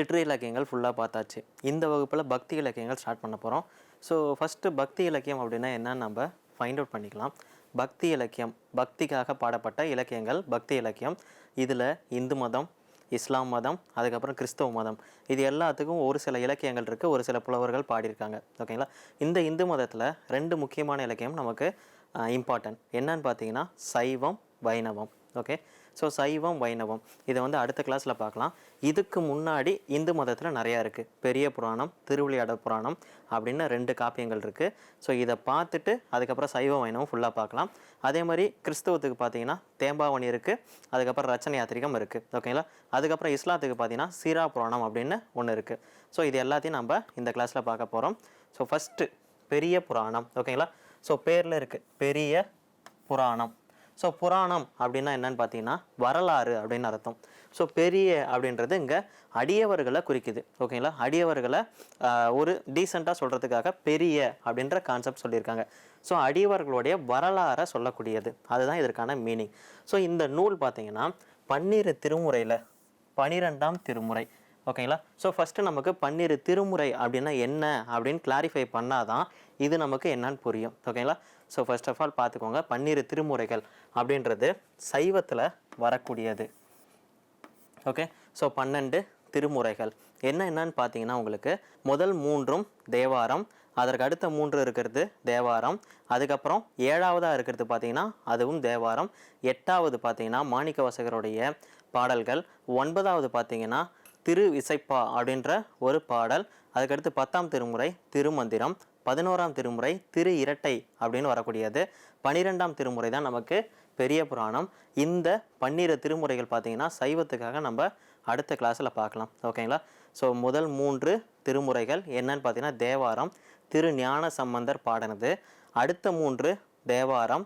சிற்று இலக்கியங்கள் ஃபுல்லாக பார்த்தாச்சு. இந்த வகுப்பில் பக்தி இலக்கியங்கள் ஸ்டார்ட் பண்ண போகிறோம் ஸோ ஃபஸ்ட்டு பக்தி இலக்கியம் அப்படின்னா என்னன்னு நம்ம ஃபைண்ட் அவுட் பண்ணிக்கலாம். பக்தி இலக்கியம் பக்திக்காக பாடப்பட்ட இலக்கியங்கள் பக்தி இலக்கியம் இதில் இந்து மதம் இஸ்லாம் மதம் அதுக்கப்புறம் கிறிஸ்தவ மதம். இது எல்லாத்துக்கும் ஒரு சில இலக்கியங்கள் இருக்குது ஒரு சில புலவர்கள் பாடியிருக்காங்க. ஓகேங்களா இந்த இந்து மதத்தில் ரெண்டு முக்கியமான இலக்கியம் நமக்கு இம்பார்ட்டன்ட் என்னன்னு பார்த்தீங்கன்னா சைவம் வைணவம். ஓகே ஸோ சைவம் வைணவம். இதை வந்து அடுத்த கிளாஸில் பார்க்கலாம். இதுக்கு முன்னாடி இந்து மதத்தில் நிறையா இருக்குது பெரிய புராணம் திருவிளையாட புராணம் அப்படின்னு ரெண்டு காப்பியங்கள் இருக்குது ஸோ இதை பார்த்துட்டு அதுக்கப்புறம் சைவம் வைணவம் ஃபுல்லாக பார்க்கலாம். அதே மாதிரி கிறிஸ்தவத்துக்கு பார்த்தீங்கன்னா தேம்பாவணி இருக்குது அதுக்கப்புறம் ரச்சனை யாத்திரிகம் இருக்குது ஓகேங்களா அதுக்கப்புறம் இஸ்லாத்துக்கு பார்த்தீங்கன்னா சீரா புராணம் அப்படின்னு ஒன்று இருக்குது ஸோ இது எல்லாத்தையும் நம்ம இந்த கிளாஸில் பார்க்க போகிறோம் ஸோ ஃபஸ்ட்டு பெரிய புராணம். ஓகேங்களா ஸோ பேரில் இருக்குது பெரிய புராணம். ஸோ புராணம் அப்படின்னா என்னன்னு பார்த்தீங்கன்னா வரலாறு அப்படின்னு அர்த்தம். ஸோ பெரிய அப்படின்றது இங்கே அடியவர்களை குறிக்குது. ஓகேங்களா அடியவர்களை ஒரு டீசெண்டாக சொல்கிறதுக்காக பெரிய அப்படின்ற கான்செப்ட் சொல்லியிருக்காங்க. ஸோ அடியவர்களுடைய வரலாறை சொல்லக்கூடியது. அதுதான் இதற்கான மீனிங் ஸோ இந்த நூல் பார்த்தீங்கன்னா பன்னிரு திருமுறையில் பனிரெண்டாம் திருமுறை. ஓகேங்களா ஸோ ஃபஸ்ட்டு நமக்கு பன்னிரு திருமுறை அப்படின்னா என்ன அப்படின்னு கிளாரிஃபை பண்ணாதான் இது நமக்கு என்னன்னு புரியும். ஓகேங்களா ஸோ ஃபர்ஸ்ட் ஆஃப் ஆல் பார்த்துக்கோங்க. பன்னிரு திருமுறைகள் அப்படின்றது சைவத்தில் வரக்கூடியது. ஓகே ஸோ பன்னெண்டு திருமுறைகள். என்ன என்னன்னு பார்த்தீங்கன்னா உங்களுக்கு முதல் மூன்றும் தேவாரம் அதற்கு அடுத்த மூன்று இருக்கிறது தேவாரம் அதுக்கப்புறம் ஏழாவதாக இருக்கிறது பார்த்தீங்கன்னா அதுவும் தேவாரம் எட்டாவது பார்த்தீங்கன்னா மாணிக்க வாசகருடைய பாடல்கள் ஒன்பதாவது பார்த்தீங்கன்னா திரு இசைப்பா அப்படின்ற ஒரு பாடல் அதுக்கடுத்து பத்தாம் திருமுறை திருமந்திரம் பதினோராம் திருமுறை திரு இரட்டை அப்படின்னு வரக்கூடியது. பனிரெண்டாம் திருமுறை தான் நமக்கு பெரிய புராணம். இந்த பன்னிரு திருமுறைகள் பார்த்திங்கன்னா சைவத்துக்காக நம்ம அடுத்த கிளாஸில் பார்க்கலாம். ஓகேங்களா ஸோ முதல் மூன்று திருமுறைகள் என்னன்னு பார்த்தீங்கன்னா தேவாரம் திரு ஞான சம்பந்தர் பாடினது. அடுத்த மூன்று தேவாரம்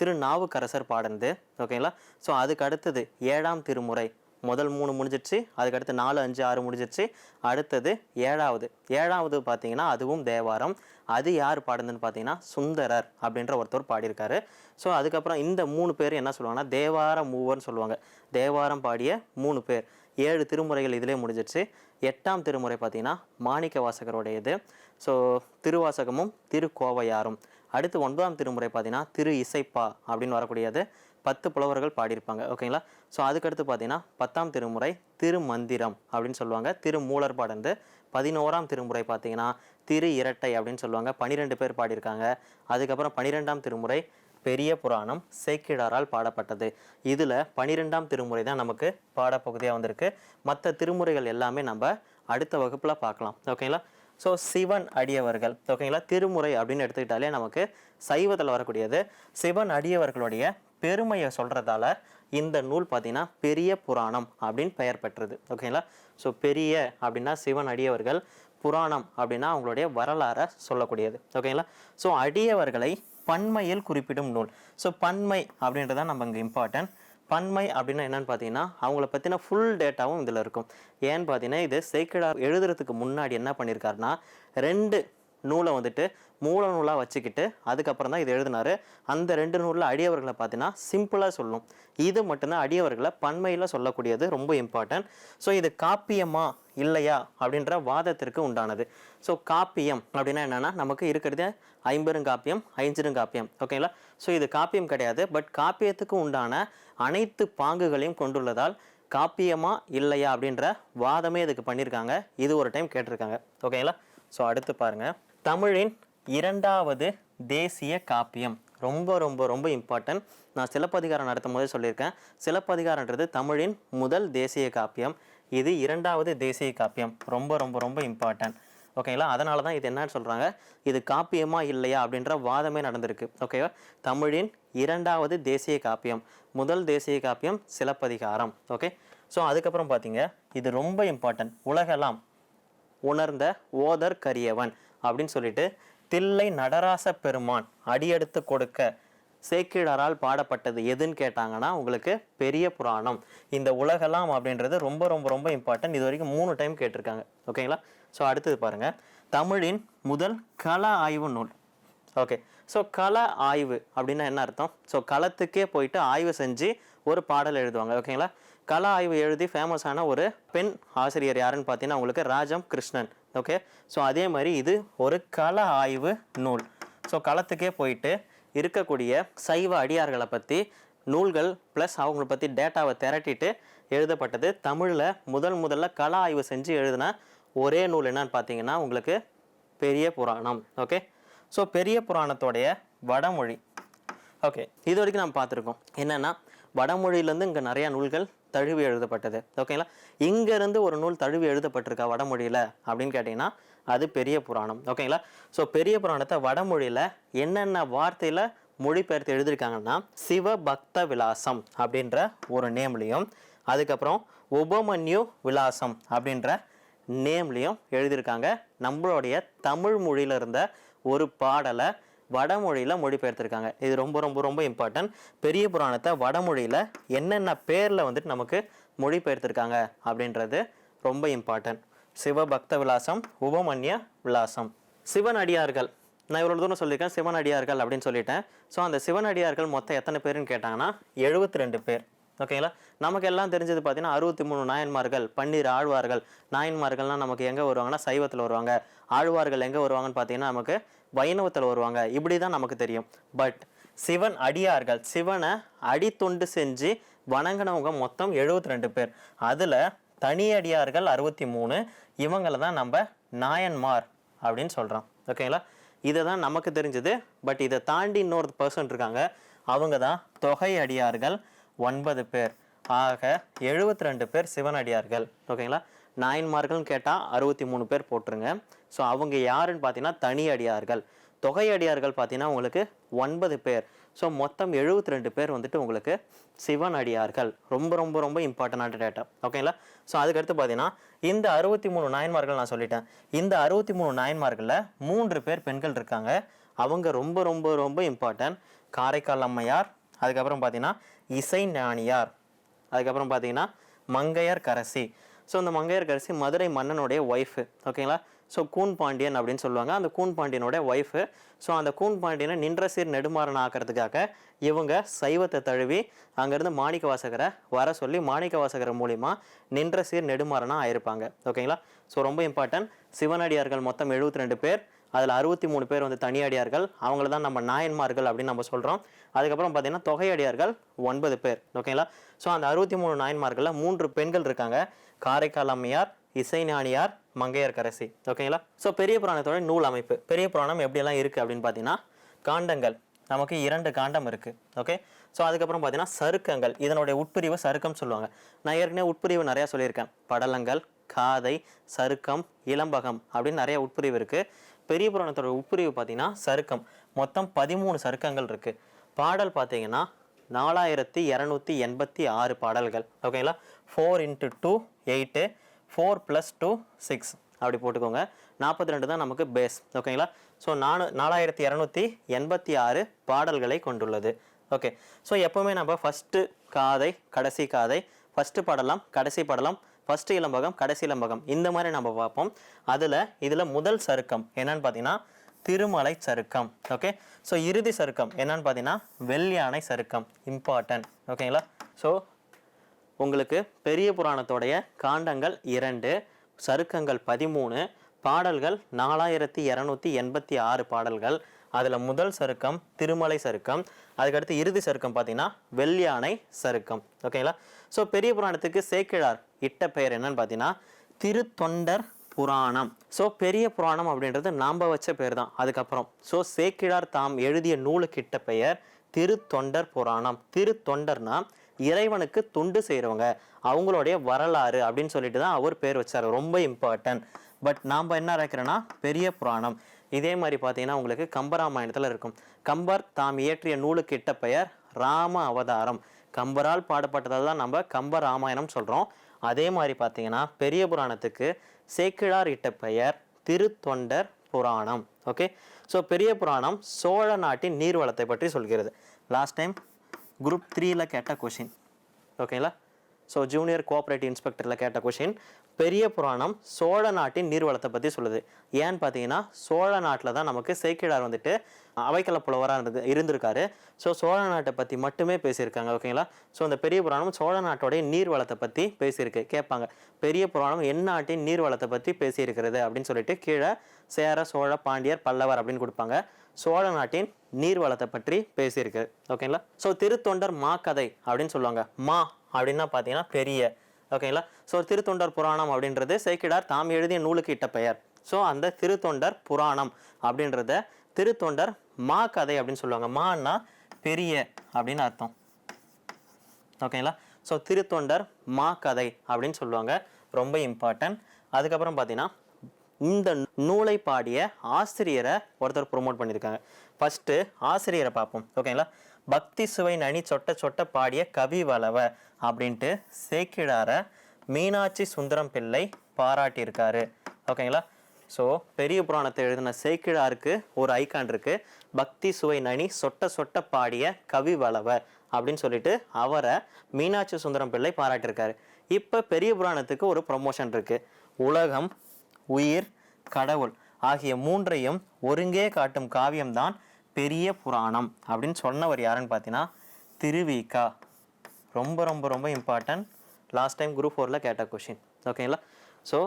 திருநாவுக்கரசர் பாடினது. ஓகேங்களா ஸோ அதுக்கு அடுத்தது ஏழாம் திருமுறை முதல் மூணு முடிஞ்சிடுச்சு அதுக்கடுத்து நாலு அஞ்சு ஆறு முடிஞ்சிடுச்சு. அடுத்தது ஏழாவது. ஏழாவது பார்த்தீங்கன்னா அதுவும் தேவாரம். அது யார் பாடுனதுன்னு பார்த்தீங்கன்னா சுந்தரர் அப்படின்ற ஒருத்தர் பாடியிருக்காரு. ஸோ அதுக்கப்புறம் இந்த மூணு பேர் என்ன சொல்லுவாங்கன்னா தேவார மூவர்னு சொல்லுவாங்க. தேவாரம் பாடிய மூணு பேர். ஏழு திருமுறைகள் இதிலே முடிஞ்சிடுச்சு. எட்டாம் திருமுறை பார்த்தீங்கன்னா மாணிக்க வாசகருடையது. ஸோ திருவாசகமும் திருக்கோவையாரும். அடுத்து ஒன்பதாம் திருமுறை பார்த்தீங்கன்னா திரு இசைப்பா அப்படின்னு வரக்கூடியது. பத்து புலவர்கள் பாடியிருப்பாங்க ஓகேங்களா? ஸோ அதுக்கடுத்து பார்த்தீங்கன்னா பத்தாம் திருமுறை திருமந்திரம் அப்படின்னு சொல்லுவாங்க. திருமூலர் பாடந்து பதினோராம் திருமுறை பார்த்தீங்கன்னா திரு இரட்டை அப்படின்னு சொல்லுவாங்க. பன்னிரெண்டு பேர் பாடியிருக்காங்க. அதுக்கப்புறம் பன்னிரெண்டாம் திருமுறை பெரிய புராணம் சேக்கிடாரால் பாடப்பட்டது. இதில் பனிரெண்டாம் திருமுறை தான் நமக்கு பாடப்பகுதியாக வந்திருக்கு. மற்ற திருமுறைகள் எல்லாமே நம்ம அடுத்த வகுப்பில் பார்க்கலாம் ஓகேங்களா? ஸோ சிவன் அடியவர்கள் ஓகேங்களா? திருமுறை அப்படின்னு எடுத்துக்கிட்டாலே நமக்கு சைவத்தில் வரக்கூடியது. சிவன் அடியவர்களுடைய பெருமையை சொல்கிறதால இந்த நூல் பார்த்தீங்கன்னா பெரிய புராணம் அப்படின்னு பெயர் பெற்றது. ஓகேங்களா ஸோ பெரிய அப்படின்னா சிவன் அடியவர்கள் புராணம் அப்படின்னா அவங்களுடைய வரலாறை சொல்லக்கூடியது. ஓகேங்களா ஸோ அடியவர்களை பன்மையில் குறிப்பிடும் நூல். ஸோ பன்மை அப்படின்றது தான் நம்ம இங்கே இம்பார்ட்டன்ட் பன்மை அப்படின்னா என்னென்னு பார்த்தீங்கன்னா அவங்கள பற்றின ஃபுல் டேட்டாவும் இதில் இருக்கும். ஏன்னு பார்த்தீங்கன்னா இது சேக்கிடார் எழுதுறதுக்கு முன்னாடி என்ன பண்ணியிருக்காருன்னா ரெண்டு நூலை வந்துட்டு மூல நூலாக வச்சுக்கிட்டு அதுக்கப்புறம் தான் இது எழுதினாரு. அந்த ரெண்டு நூலில் அடியவர்களை பார்த்தீங்கன்னா சிம்பிளாக சொல்லும். இது மட்டும்தான் அடியவர்களை பன்மையில் சொல்லக்கூடியது ரொம்ப இம்பார்ட்டன்ட் ஸோ இது காப்பியமா இல்லையா அப்படின்ற வாதத்திற்கு உண்டானது. ஸோ காப்பியம் அப்படின்னா என்னென்னா நமக்கு இருக்கிறது ஐம்பெருங்காப்பியம் ஐஞ்சிருங்காப்பியம் ஓகேங்களா ஸோ இது காப்பியம் கிடையாது. பட் காப்பியத்துக்கு உண்டான அனைத்து பாங்குகளையும் கொண்டுள்ளதால் காப்பியமா இல்லையா அப்படின்ற வாதமே இதுக்கு பண்ணியிருக்காங்க. இது ஒரு டைம் கேட்டிருக்காங்க. ஓகேங்களா ஸோ அடுத்து பாருங்கள் தமிழின் இரண்டாவது தேசிய காப்பியம். ரொம்ப ரொம்ப ரொம்ப இம்பார்ட்டன்ட் நான் சிலப்பதிகாரம் நடத்தும் போதே சொல்லியிருக்கேன். சிலப்பதிகாரன்றது தமிழின் முதல் தேசிய காப்பியம். இது இரண்டாவது தேசிய காப்பியம். ரொம்ப ரொம்ப ரொம்ப இம்பார்ட்டன்ட் ஓகேங்களா அதனால தான் இது என்னன்னு சொல்கிறாங்க இது காப்பியமா இல்லையா அப்படின்ற வாதமே நடந்திருக்கு. ஓகேவா தமிழின் இரண்டாவது தேசிய காப்பியம். முதல் தேசிய காப்பியம் சிலப்பதிகாரம். ஓகே ஸோ அதுக்கப்புறம் பார்த்தீங்க இது ரொம்ப இம்பார்ட்டன்ட் உலகெல்லாம் உணர்ந்த ஓதர் கரியவன் அப்படின்னு சொல்லிட்டு தில்லை நடராச பெருமான் அடியெடுத்து கொடுக்க சேக்கிழரால் பாடப்பட்டது எதுன்னு கேட்டாங்கன்னா உங்களுக்கு பெரிய புராணம். இந்த உலகெல்லாம் அப்படின்றது ரொம்ப ரொம்ப ரொம்ப இம்பார்ட்டன்ட் இது வரைக்கும் மூணு டைம் கேட்டிருக்காங்க. ஓகேங்களா ஸோ அடுத்தது பாருங்க. தமிழின் முதல் கல ஆய்வு நூல். ஓகே ஸோ கல ஆய்வு அப்படின்னா என்ன அர்த்தம்? ஸோ களத்துக்கே போயிட்டு ஆய்வு செஞ்சு ஒரு பாடல் எழுதுவாங்க. ஓகேங்களா கல ஆய்வு எழுதி ஃபேமஸான ஒரு பெண் ஆசிரியர் யாருன்னு பார்த்தீங்கன்னா உங்களுக்கு ராஜம் கிருஷ்ணன். ஓகே ஸோ அதே மாதிரி இது ஒரு கள ஆய்வு நூல். ஸோ களத்துக்கே போயிட்டு இருக்கக்கூடிய சைவ அடியார்களை பற்றி நூல்கள் ப்ளஸ் அவங்கள பற்றி டேட்டாவை திரட்டிட்டு எழுதப்பட்டது. தமிழில் முதல் முதல்ல கள ஆய்வு செஞ்சு எழுதின ஒரே நூல் என்னன்னு பார்த்தீங்கன்னா உங்களுக்கு பெரிய புராணம். ஓகே ஸோ பெரிய புராணத்தோடைய வடமொழி. ஓகே இது வரைக்கும் நம்ம பார்த்துருக்கோம். என்னன்னா வடமொழியிலேருந்து இங்கே நிறைய நூல்கள் தழுவி எழுதப்பட்டது. ஓகேங்களா இங்கேருந்து ஒரு நூல் தழுவி எழுதப்பட்டிருக்கா வடமொழியில்? அப்படின்னு கேட்டிங்கன்னா அது பெரிய புராணம். ஓகேங்களா ஸோ பெரிய புராணத்தை வடமொழியில் என்னென்ன வார்த்தையில் மொழிபெயர்த்து எழுதியிருக்காங்கன்னா சிவ பக்த விலாசம் அப்படின்ற ஒரு நேம்லேயும் அதுக்கப்புறம் உபமன்யு விலாசம் அப்படின்ற நேம்லேயும் எழுதியிருக்காங்க. நம்மளுடைய தமிழ் மொழியில் இருந்த ஒரு பாடலை வடமொழியில் மொழிபெயர்த்திருக்காங்க. இது ரொம்ப ரொம்ப ரொம்ப இம்பார்ட்டன்ட் பெரிய புராணத்தை வடமொழியில் என்னென்ன பேரில் வந்துட்டு நமக்கு மொழிபெயர்த்திருக்காங்க அப்படின்றது ரொம்ப இம்பார்ட்டன்ட் சிவபக்த விலாசம் உபமன்ய விலாசம். சிவனடியார்கள். நான் இவ்வளோ தூரம் சொல்லியிருக்கேன் சிவனடியார்கள் அப்படின்னு சொல்லிட்டேன். ஸோ அந்த சிவனடியார்கள் மொத்தம் எத்தனை பேருன்னு கேட்டாங்கன்னா எழுபத்தி ரெண்டு பேர் ஓகேங்களா நமக்கு எல்லாம் தெரிஞ்சது பார்த்தீங்கன்னா அறுபத்தி மூணு நாயன்மார்கள் பன்னீர் ஆழ்வார்கள். நாயன்மார்கள்லாம் நமக்கு எங்கே வருவாங்கன்னா சைவத்தில் வருவாங்க. ஆழ்வார்கள் எங்கே வருவாங்கன்னு பார்த்தீங்கன்னா நமக்கு வைணவத்தில் வருவாங்க. இப்படி தான் நமக்கு தெரியும். பட் சிவன் அடியார்கள் சிவனை அடித்தொண்டு செஞ்சு வணங்கினவங்க மொத்தம் எழுபத்தி ரெண்டு பேர். அதில் தனி அடியார்கள் அறுபத்தி மூணு இவங்களை தான் நம்ம நாயன்மார் அப்படின்னு சொல்கிறோம் ஓகேங்களா இதை தான் நமக்கு தெரிஞ்சது. பட் இதை தாண்டி இன்னொரு பர்சன் இருக்காங்க. அவங்க தான் தொகை அடியார்கள் ஒன்பது பேர். ஆக எழுபத்தி ரெண்டு பேர் சிவனடியார்கள் ஓகேங்களா நாயன்மார்கள்னு கேட்டால் அறுபத்தி மூணு பேர் போட்டுருங்க. ஸோ அவங்க யாருன்னு பார்த்தீங்கன்னா தனி அடியார்கள். தொகை அடியார்கள் பார்த்தீங்கன்னா உங்களுக்கு ஒன்பது பேர். ஸோ மொத்தம் எழுபத்தி ரெண்டு பேர் வந்துட்டு உங்களுக்கு சிவன் அடியார்கள். ரொம்ப ரொம்ப ரொம்ப இம்பார்ட்டண்டான டேட்டா ஓகேங்களா ஸோ அதுக்கடுத்து பார்த்தீங்கன்னா இந்த அறுபத்தி மூணு நாயன்மார்கள் நான் சொல்லிட்டேன். இந்த அறுபத்தி மூணு நாயன்மார்களில் மூன்று பேர் பெண்கள் இருக்காங்க. அவங்க ரொம்ப ரொம்ப ரொம்ப இம்பார்ட்டன்ட் காரைக்கால் அம்மையார் அதுக்கப்புறம் பார்த்தீங்கன்னா இசை ஞானியார். அதுக்கப்புறம் பார்த்தீங்கன்னா மங்கையர் கரசி. ஸோ இந்த மங்கையர் கரசி மதுரை மன்னனுடைய ஒய்ஃபு ஓகேங்களா ஸோ கூன் பாண்டியன் அப்படின்னு சொல்லுவாங்க. அந்த கூன் பாண்டியனோட ஒய்ஃபு ஸோ அந்த கூன் பாண்டியனை நின்ற சீர் நெடுமாறன் ஆக்கிறதுக்காக இவங்க சைவத்தை தழுவி அங்கேருந்து மாணிக்க வாசகரை வர சொல்லி மாணிக்க வாசகர் மூலிமா நின்ற சீர் நெடுமாறனாக ஆயிருப்பாங்க. ஓகேங்களா ஸோ ரொம்ப இம்பார்ட்டன்ட் சிவனடியார்கள் மொத்தம் எழுபத்தி ரெண்டு பேர். அதில் அறுபத்தி மூணு பேர் வந்து தனியடியார்கள். அவங்கள தான் நம்ம நாயன்மார்கள் அப்படின்னு நம்ம சொல்கிறோம் அதுக்கப்புறம் பார்த்திங்கன்னா தொகையடியார்கள் ஒன்பது பேர். ஓகேங்களா ஸோ அந்த அறுபத்தி மூணு நாயன்மார்களில் மூன்று பெண்கள் இருக்காங்க. காரைக்கால் அம்மையார் இசைஞானியார் மங்கையர்கரசி ஓகேங்களா ஸோ பெரிய புராணத்தோட நூல் அமைப்பு. பெரிய புராணம் எப்படியெல்லாம் இருக்குது அப்படின்னு பார்த்தீங்கன்னா காண்டங்கள். நமக்கு இரண்டு காண்டம் இருக்குது ஓகே ஸோ அதுக்கப்புறம் பார்த்தீங்கன்னா சருக்கங்கள். இதனுடைய உட்பிரிவு சருக்கம் சொல்லுவாங்க. நான் ஏற்கனவே உட்பிரிவு நிறையா சொல்லியிருக்கேன். படலங்கள் காதை சருக்கம் இளம்பகம் அப்படின்னு நிறைய உட்பிரிவு இருக்குது பெரிய புராணத்தோட உட்பிரிவு பார்த்தீங்கன்னா சருக்கம். மொத்தம் பதிமூணு சருக்கங்கள் இருக்குது பாடல் பார்த்தீங்கன்னா நாலாயிரத்தி இரநூத்தி எண்பத்தி ஆறு பாடல்கள். ஓகேங்களா four into two eight four plus two six அப்படி போட்டுக்கோங்க. நாற்பத்தி ரெண்டு தான் நமக்கு பேஸ் ஓகேங்களா ஸோ நானு நாலாயிரத்தி இரநூத்தி எண்பத்தி ஆறு பாடல்களை கொண்டுள்ளது. ஓகே ஸோ எப்போவுமே நம்ம ஃபஸ்ட்டு காதை கடைசி காதை ஃபஸ்ட்டு பாடலாம் கடைசி பாடலாம் ஃபஸ்ட்டு இளம்பகம் கடைசி இளம்பகம். இந்த மாதிரி நம்ம பார்ப்போம். அதில் இதில் முதல் சருக்கம் என்னன்னு பார்த்தீங்கன்னா திருமலை சருக்கம். ஓகே ஸோ இறுதி சருக்கம் என்னன்னு பார்த்தீங்கன்னா வெள்ளியானை சருக்கம். இம்பார்ட்டன்ட் ஓகேங்களா ஸோ உங்களுக்கு பெரிய புராணத்தோடைய காண்டங்கள் இரண்டு சருக்கங்கள் பதிமூணு பாடல்கள் நாலாயிரத்தி இரநூத்தி எண்பத்தி ஆறு பாடல்கள். அதில் முதல் சருக்கம் திருமலை சருக்கம் அதுக்கடுத்து இறுதி சருக்கம் பார்த்தீங்கன்னா வெள்ளியானை சருக்கம். ஓகேங்களா ஸோ பெரிய புராணத்துக்கு சேக்கிழார் இட்ட பெயர் என்னன்னு பார்த்தீங்கன்னா திருத்தொண்டர் புராணம். ஸோ பெரிய புராணம் அப்படின்றது நாம் வச்ச பேர் தான். அதுக்கப்புறம் ஸோ சேக்கிழார் தாம் எழுதிய நூலுக்கிட்ட பெயர் திருத்தொண்டர் புராணம். திருத்தொண்டர்னா இறைவனுக்கு தொண்டு செய்கிறவங்க அவங்களுடைய வரலாறு அப்படின்னு சொல்லிட்டு தான் அவர் பேர் வச்சார். ரொம்ப இம்பார்ட்டன்ட் பட் நாம் என்ன இருக்கிறோன்னா பெரிய புராணம். இதே மாதிரி பார்த்தீங்கன்னா உங்களுக்கு கம்பராமாயணத்தில் இருக்கும். கம்பர் தாம் இயற்றிய நூலுக்கிட்ட பெயர் ராம அவதாரம். கம்பரால் பாடப்பட்டதை தான் நம்ம கம்ப ராமாயணம் சொல்கிறோம் அதே மாதிரி பார்த்தீங்கன்னா பெரிய புராணத்துக்கு சேக்கிழார் இட்ட பெயர் திருத்தொண்டர் புராணம். ஓகே ஸோ பெரிய புராணம் சோழ நாட்டின் நீர்வளத்தை பற்றி சொல்கிறது. லாஸ்ட் டைம் குரூப் த்ரீயில் கேட்ட கொஷின் ஓகேங்களா ஸோ ஜூனியர் கோஆப்ரேட்டிவ் இன்ஸ்பெக்டரில் கேட்ட கொஷின் பெரிய புராணம் சோழ நாட்டின் நீர்வளத்தை பற்றி சொல்லுது. ஏன்னு பார்த்தீங்கன்னா சோழ நாட்டில் தான் நமக்கு சேக்கிழார் வந்துட்டு அவைக்கல புலவராக இருந்தது இருந்திருக்காரு. ஸோ சோழ நாட்டை பற்றி மட்டுமே பேசியிருக்காங்க ஓகேங்களா ஸோ அந்த பெரிய புராணம் சோழ நாட்டோடைய நீர்வளத்தை பற்றி பேசியிருக்கு கேட்பாங்க. பெரிய புராணம் எந்நாட்டின் நீர்வளத்தை பற்றி பேசியிருக்கிறது அப்படின்னு சொல்லிட்டு கீழே சேர சோழ பாண்டியர் பல்லவர் அப்படின்னு கொடுப்பாங்க. சோழ நாட்டின் நீர்வளத்தை பற்றி பேசியிருக்கு. ஓகேங்களா ஸோ திருத்தொண்டர் மா கதை அப்படின்னு சொல்லுவாங்க. மா அப்படின்னா பார்த்தீங்கன்னா பெரிய. ஓகேங்களா ஸோ திருத்தொண்டர் புராணம் அப்படின்றது சேக்கிடார் தாம் எழுதிய நூலுக்கு இட்ட பெயர். ஸோ அந்த திருத்தொண்டர் புராணம் அப்படின்றத திருத்தொண்டர் மா கதை அப்படின்னு சொல்லுவாங்க. மான்னா பெரிய அப்படின்னு அர்த்தம். ஓகேங்களா ஸோ திருத்தொண்டர் மா கதை அப்படின்னு சொல்லுவாங்க. ரொம்ப இம்பார்ட்டன்ட் அதுக்கப்புறம் பார்த்தீங்கன்னா இந்த நூலை பாடிய ஆசிரியரை ஒருத்தர் ப்ரொமோட் பண்ணியிருக்காங்க. ஃபஸ்ட்டு ஆசிரியரை பார்ப்போம். ஓகேங்களா பக்தி சுவை நனி சொட்ட சொட்ட பாடிய கவி வளவ அப்படின்ட்டு சேக்கிடார மீனாட்சி சுந்தரம் பிள்ளை பாராட்டியிருக்காரு. ஓகேங்களா ஸோ பெரிய புராணத்தை எழுதின சேக்கிழாருக்கு ஒரு ஐக்கான் இருக்குது பக்தி சுவை நனி சொட்ட சொட்ட பாடிய கவி வளவ அப்படின்னு சொல்லிட்டு அவரை மீனாட்சி சுந்தரம் பிள்ளை பாராட்டியிருக்காரு. இப்போ பெரிய புராணத்துக்கு ஒரு ப்ரொமோஷன் இருக்குது உலகம் உயிர் கடவுள் ஆகிய மூன்றையும் ஒருங்கே காட்டும் காவியம்தான் பெரிய புராணம் அப்படின்னு சொன்னவர் யாருன்னு பார்த்தீங்கன்னா திருவிகா. ரொம்ப ரொம்ப ரொம்ப இம்பார்ட்டன்ட் லாஸ்ட் டைம் குரூப் ஃபோரில் கேட்ட கொஷின் ஓகேங்களா ஸோ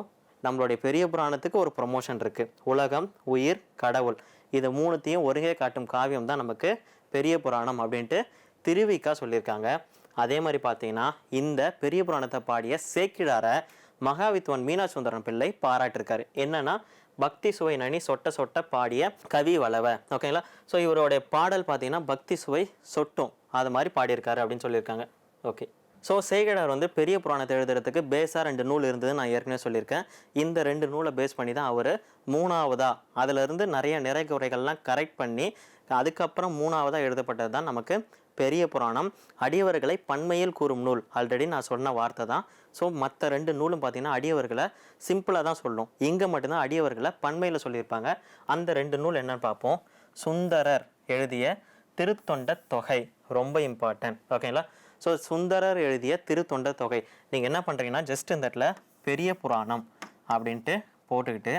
நம்மளுடைய பெரிய புராணத்துக்கு ஒரு ப்ரொமோஷன் இருக்குது உலகம் உயிர் கடவுள். இது மூணுத்தையும் ஒருங்கே காட்டும் காவியம் தான் நமக்கு பெரிய புராணம் அப்படின்ட்டு திருவிக்கா சொல்லியிருக்காங்க. அதே மாதிரி பார்த்தீங்கன்னா இந்த பெரிய புராணத்தை பாடிய சேக்கிழாரை மகாவித்வான் மீனாசுந்தரன் பிள்ளை பாராட்டிருக்காரு. என்னன்னா பக்தி சுவை நனி சொட்ட சொட்ட பாடிய கவி வளவ. ஓகேங்களா ஸோ இவருடைய பாடல் பார்த்தீங்கன்னா பக்தி சுவை சொட்டும். அது மாதிரி பாடியிருக்காரு அப்படின்னு சொல்லியிருக்காங்க. ஓகே ஸோ சேகடார் வந்து பெரிய புராணத்தை எழுதுறதுக்கு பேஸாக ரெண்டு நூல் இருந்தது நான் ஏற்கனவே சொல்லியிருக்கேன். இந்த ரெண்டு நூலை பேஸ் பண்ணி தான் அவர் மூணாவதா அதிலிருந்து நிறைய நிறை குறைகள்லாம் கரெக்ட் பண்ணி அதுக்கப்புறம் மூணாவதாக எழுதப்பட்டது தான் நமக்கு பெரிய புராணம். அடியவர்களை பன்மையில் கூறும் நூல். ஆல்ரெடி நான் சொன்ன வார்த்தை தான். ஸோ மற்ற ரெண்டு நூலும் பார்த்தீங்கன்னா அடியவர்களை சிம்பிளாக தான் சொல்லும். இங்கே மட்டும்தான் அடியவர்களை பன்மையில் சொல்லியிருப்பாங்க. அந்த ரெண்டு நூல் என்னன்னு பார்ப்போம். சுந்தரர் எழுதிய திருத்தொண்ட தொகை. ரொம்ப இம்பார்ட்டன்ட் ஓகேங்களா ஸோ சுந்தரர் எழுதிய திருத்தொண்ட தொகை. நீங்கள் என்ன பண்ணுறீங்கன்னா ஜஸ்ட் இந்த இடத்துல பெரிய புராணம் அப்படின்ட்டு போட்டுக்கிட்டு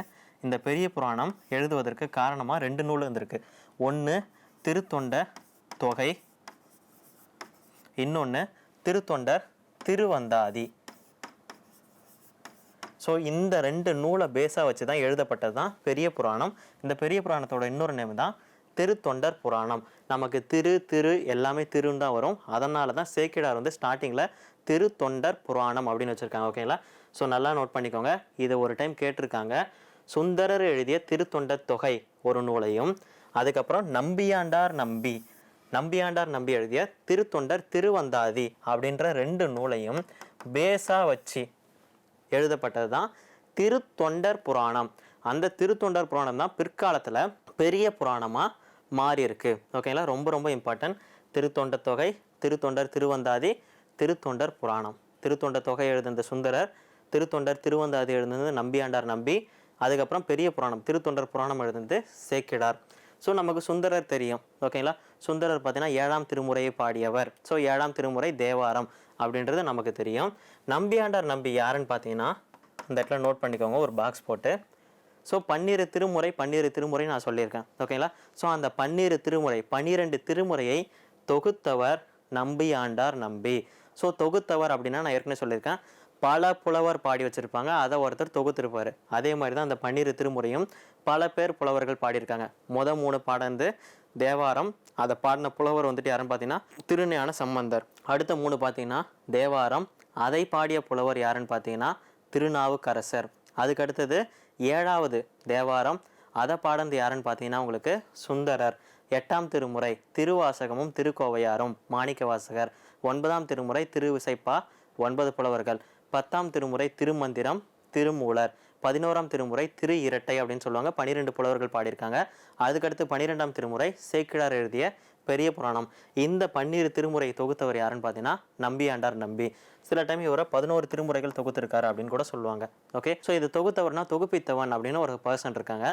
இந்த பெரிய புராணம் எழுதுவதற்கு காரணமாக ரெண்டு நூல் இருந்திருக்கு. ஒன்று திருத்தொண்ட தொகை இன்னொன்று திருத்தொண்டர் திருவந்தாதி. ஸோ இந்த ரெண்டு நூலை பேஸாக வச்சு தான் எழுதப்பட்டது தான் பெரிய புராணம். இந்த பெரிய புராணத்தோட இன்னொரு நேம் தான் திருத்தொண்டர் புராணம். நமக்கு திரு திரு எல்லாமே திருன்னு தான் வரும். அதனால தான் சேக்கிடார் வந்து ஸ்டார்டிங்கில் திருத்தொண்டர் புராணம் அப்படின்னு வச்சுருக்காங்க ஓகேங்களா ஸோ நல்லா நோட் பண்ணிக்கோங்க. இதை ஒரு டைம் கேட்டிருக்காங்க. சுந்தரர் எழுதிய திருத்தொண்டர் தொகை ஒரு நூலையும் அதுக்கப்புறம் நம்பியாண்டார் நம்பி. நம்பியாண்டார் நம்பி எழுதிய திருத்தொண்டர் திருவந்தாதி அப்படின்ற ரெண்டு நூலையும் பேஸாக வச்சு எழுதப்பட்டது தான் திருத்தொண்டர் புராணம். அந்த திருத்தொண்டர் புராணம் தான் பிற்காலத்தில் பெரிய புராணமாக மாறி இருக்கு ஓகேங்களா ரொம்ப ரொம்ப இம்பார்ட்டன்ட் திருத்தொண்டர் தொகை திருத்தொண்டர் திருவந்தாதி திருத்தொண்டர் புராணம். திருத்தொண்டர் தொகை எழுதின சுந்தரர் திருத்தொண்டர் திருவந்தாதி எழுதுனது நம்பியாண்டார் நம்பி அதுக்கப்புறம் பெரிய புராணம் திருத்தொண்டர் புராணம் எழுதினது சேக்கிடார். ஸோ நமக்கு சுந்தரர் தெரியும். ஓகேங்களா சுந்தரர் பார்த்தீங்கன்னா ஏழாம் திருமுறையை பாடியவர். ஸோ ஏழாம் திருமுறை தேவாரம் அப்படின்றது நமக்கு தெரியும். நம்பியாண்டார் நம்பி யாருன்னு பார்த்தீங்கன்னா இந்த இடத்துல நோட் பண்ணிக்கோங்க ஒரு பாக்ஸ் போட்டு. ஸோ பன்னிரு திருமுறை பன்னிரு திருமுறை நான் சொல்லியிருக்கேன். ஓகேங்களா ஸோ அந்த பன்னிரு திருமுறை பன்னிரெண்டு திருமுறையை தொகுத்தவர் நம்பி ஆண்டார் நம்பி. ஸோ தொகுத்தவர் அப்படின்னா நான் ஏற்கனவே சொல்லியிருக்கேன். பல புலவர் பாடி வச்சுருப்பாங்க. அதை ஒருத்தர் தொகுத்திருப்பார். அதே மாதிரி தான் அந்த பன்னிரு திருமுறையும் பல பேர் புலவர்கள் பாடியிருக்காங்க. முத மூணு பாடந்து தேவாரம் அதை பாடின புலவர் வந்துட்டு யாருன்னு பார்த்தீங்கன்னா திருஞான சம்பந்தர். அடுத்த மூணு பார்த்தீங்கன்னா தேவாரம் அதை பாடிய புலவர் யாருன்னு பார்த்தீங்கன்னா திருநாவுக்கரசர். அதுக்கு அடுத்தது ஏழாவது தேவாரம் அதை பாடந்து யாருன்னு பார்த்தீங்கன்னா உங்களுக்கு சுந்தரர். எட்டாம் திருமுறை திருவாசகமும் திருக்கோவையாரும் மாணிக்க வாசகர் ஒன்பதாம் திருமுறை திருவிசைப்பா ஒன்பது புலவர்கள். பத்தாம் திருமுறை திருமந்திரம் திருமூலர். பதினோராம் திருமுறை திரு இரட்டை அப்படின்னு சொல்லுவாங்க. பன்னிரெண்டு புலவர்கள் பாடியிருக்காங்க. அதுக்கடுத்து பன்னிரெண்டாம் திருமுறை சேக்கிழார் எழுதிய பெரிய புராணம். இந்த பன்னிரு திருமுறை தொகுத்தவர் யாருன்னு பார்த்தீங்கன்னா நம்பி ஆண்டார் நம்பி. சில டைம் இவரை பதினோரு திருமுறைகள் தொகுத்திருக்காரு அப்படின்னு கூட சொல்லுவாங்க. ஓகே ஸோ இது தொகுத்தவர்னா தொகுப்பித்தவன் அப்படின்னு ஒரு பர்சன் இருக்காங்க.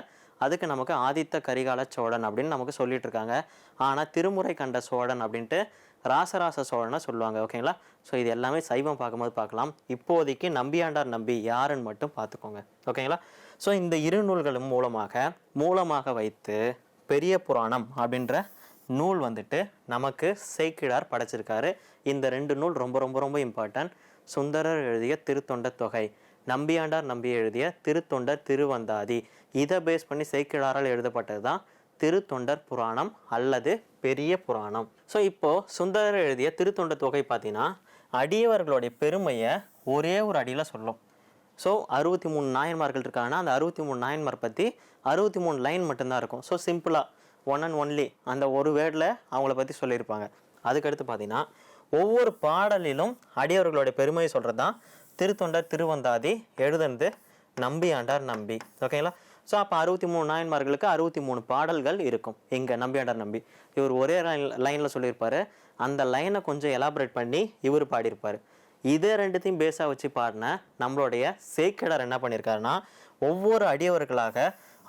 அதுக்கு நமக்கு ஆதித்த கரிகால சோழன் அப்படின்னு நமக்கு சொல்லிட்டு இருக்காங்க. ஆனால் திருமுறை கண்ட சோழன் அப்படின்ட்டு ராசராச சோழனை சொல்லுவாங்க ஓகேங்களா? ஸோ இது எல்லாமே சைவம் பார்க்கும்போது பார்க்கலாம். இப்போதைக்கு நம்பியாண்டார் நம்பி யாருன்னு மட்டும் பார்த்துக்கோங்க ஓகேங்களா? ஸோ இந்த இரு நூல்களும் மூலமாக மூலமாக வைத்து பெரிய புராணம் அப்படின்ற நூல் வந்துட்டு நமக்கு சேக்கிழார் படைச்சிருக்காரு. இந்த ரெண்டு நூல் ரொம்ப ரொம்ப ரொம்ப இம்பார்ட்டன்ட் சுந்தரர் எழுதிய திருத்தொண்ட தொகை நம்பியாண்டார் நம்பி எழுதிய திருத்தொண்டர் திருவந்தாதி. இதை பேஸ் பண்ணி சேக்கிழாரால் எழுதப்பட்டது தான் திருத்தொண்டர் புராணம் அல்லது பெரிய புராணம். ஸோ இப்போ சுந்தரர் எழுதிய திருத்தொண்ட தொகை பார்த்தீங்கன்னா அடியவர்களுடைய பெருமையை ஒரே ஒரு அடியில் சொல்லும். ஸோ அறுபத்தி மூணு நாயன்மார்கள் இருக்காங்கன்னா அந்த அறுபத்தி மூணு நாயன்மார் பற்றி அறுபத்தி மூணு லைன் மட்டும்தான் இருக்கும். ஸோ சிம்பிளாக ஒன் அண்ட் ஒன்லி அந்த ஒரு வேர்டில் அவங்கள பற்றி சொல்லியிருப்பாங்க. அதுக்கடுத்து பார்த்தீங்கன்னா ஒவ்வொரு பாடலிலும் அடியவர்களுடைய பெருமையை சொல்கிறது தான் திருத்தொண்டர் திருவந்தாதி எழுதுனது நம்பி. ஆண்டார் நம்பி ஓகேங்களா ஸோ அப்போ அறுபத்தி மூணு நாயன்மார்களுக்கு அறுபத்தி மூணு பாடல்கள் இருக்கும். இங்கே நம்பியாண்டர் நம்பி. இவர் ஒரே லைனில் சொல்லியிருப்பார். அந்த லைனை கொஞ்சம் எலாபரேட் பண்ணி இவர் பாடியிருப்பார். இதே ரெண்டுத்தையும் பேஸாக வச்சு பாடின நம்மளுடைய சேக்கிழார் என்ன பண்ணியிருக்காருன்னா ஒவ்வொரு அடியவர்களாக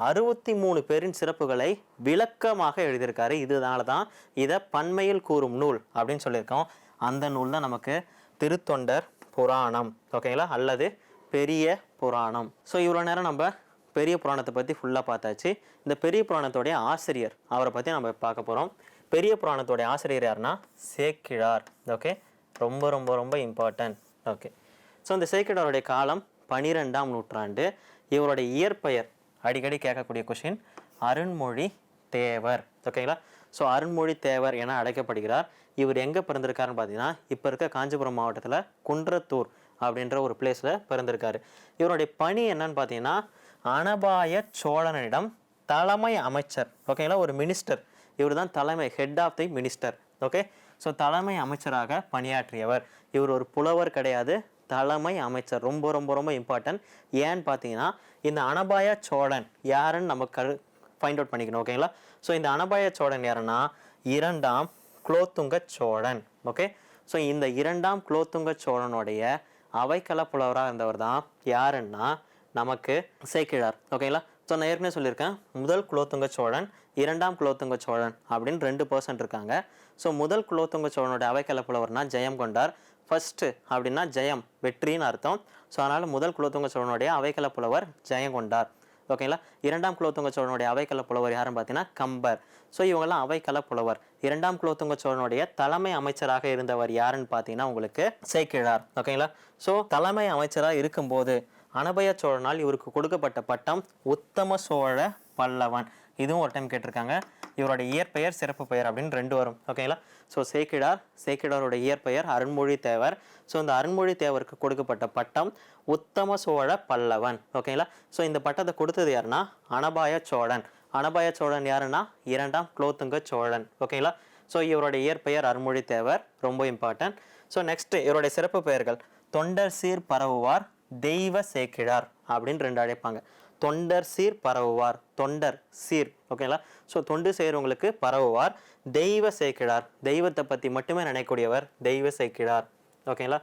அறுபத்தி மூணு பேரின் சிறப்புகளை விளக்கமாக எழுதியிருக்காரு. இதனால தான் இதை பன்மையில் கூறும் நூல் அப்படின்னு சொல்லியிருக்கோம். அந்த நூல் தான் நமக்கு திருத்தொண்டர் புராணம். ஓகேங்களா? அல்லது பெரிய புராணம். ஸோ இவ்வளோ நேரம் நம்ம பெரிய புராணத்தை பற்றி ஃபுல்லாக பார்த்தாச்சு. இந்த பெரிய புராணத்தோடைய ஆசிரியர் அவரை பற்றி நம்ம பார்க்க போகிறோம் பெரிய புராணத்தோடைய ஆசிரியர் யாருன்னா? சேக்கிழார். ஓகே ரொம்ப ரொம்ப ரொம்ப இம்பார்ட்டன்ட் ஓகே ஸோ இந்த சேக்கிழாருடைய காலம் பனிரெண்டாம் நூற்றாண்டு. இவருடைய இயற்பெயர் அடிக்கடி கேட்கக்கூடிய கொஷின் அருண்மொழி தேவர். ஓகேங்களா ஸோ அருண்மொழி தேவர் என அழைக்கப்படுகிறார். இவர் எங்கே பிறந்திருக்காருன்னு பார்த்தீங்கன்னா இப்போ இருக்க காஞ்சிபுரம் மாவட்டத்தில் குன்றத்தூர் அப்படின்ற ஒரு பிளேஸில் பிறந்திருக்காரு. இவருடைய பணி என்னன்னு பார்த்தீங்கன்னா அனபாய சோழனிடம் தலைமை அமைச்சர். ஓகேங்களா ஒரு மினிஸ்டர் இவர் தான் தலைமை head of the minister okay so தலைமை அமைச்சராக பணியாற்றியவர். இவர் ஒரு புலவர் கிடையாது. தலைமை அமைச்சர். ரொம்ப ரொம்ப ரொம்ப இம்பார்ட்டன்ட் ஏன்னு பார்த்தீங்கன்னா இந்த அனபாய சோழன் யாருன்னு நம்ம கரு ஃபைண்ட் அவுட் பண்ணிக்கணும். ஓகேங்களா ஸோ இந்த அனபாய சோழன் யாருன்னா இரண்டாம் குலோத்துங்க சோழன். ஓகே ஸோ இந்த இரண்டாம் குலோத்துங்க சோழனுடைய அவைக்கல புலவராக இருந்தவர் தான் யாருன்னா நமக்கு சேக்கிழார் ஓகேங்களா ஸோ நான் ஏற்கனவே சொல்லியிருக்கேன். முதல் குலோத்துங்க சோழன் இரண்டாம் குலோத்துங்க சோழன் அப்படின்னு ரெண்டு பர்சன்ட் இருக்காங்க. ஸோ முதல் குலோத்துங்க சோழனுடைய அவைக்கல புலவர்னா ஜெயம் கொண்டார். ஃபஸ்ட்டு அப்படின்னா ஜெயம் வெற்றின்னு அர்த்தம். ஸோ அதனால் முதல் குலோத்துங்க சோழனுடைய அவைக்கல புலவர் ஜெயம் கொண்டார். ஓகேங்களா இரண்டாம் குலோத்துங்க சோழனுடைய அவைக்கல புலவர் யாருன்னு பார்த்தீங்கன்னா கம்பர். ஸோ இவங்கெல்லாம் அவைக்கல புலவர். இரண்டாம் குலோத்துங்க சோழனுடைய தலைமை அமைச்சராக இருந்தவர் யாருன்னு பார்த்தீங்கன்னா உங்களுக்கு சேக்கிழார் ஓகேங்களா ஸோ தலைமை அமைச்சராக இருக்கும்போது அனபய சோழனால் இவருக்கு கொடுக்கப்பட்ட பட்டம் உத்தம சோழ பல்லவன். இதுவும் ஒரு டைம் கேட்டிருக்காங்க. இவரோட இயற்பெயர் சிறப்பு பெயர் அப்படின்னு ரெண்டு வரும். ஓகேங்களா ஸோ சேக்கிடார் சேக்கிடாரோட இயற்பெயர் அருண்மொழி தேவர். ஸோ இந்த அருண்மொழி தேவருக்கு கொடுக்கப்பட்ட பட்டம் உத்தம சோழ பல்லவன். ஓகேங்களா ஸோ இந்த பட்டத்தை கொடுத்தது யாருன்னா? அனபாய சோழன். அனபாய சோழன் யாருன்னா? இரண்டாம் குலோத்துங்க சோழன். ஓகேங்களா ஸோ இவரோட இயற்பெயர் அருண்மொழி தேவர். ரொம்ப இம்பார்ட்டன்ட் ஸோ நெக்ஸ்ட் இவருடைய சிறப்பு பெயர்கள் தொண்டர் சீர் பரவுவார் தெய்வ சேக்கிழார் அப்படின்னு ரெண்டு அழைப்பாங்க. தொண்டர் சீர் பரவுவார். தொண்டர் சீர். ஓகேங்களா ஸோ தொண்டு செய்கிறவங்களுக்கு பரவுவார். தெய்வ சேக்கிழார். தெய்வத்தை பற்றி மட்டுமே நினைக்கக்கூடியவர் தெய்வ சேக்கிழார். ஓகேங்களா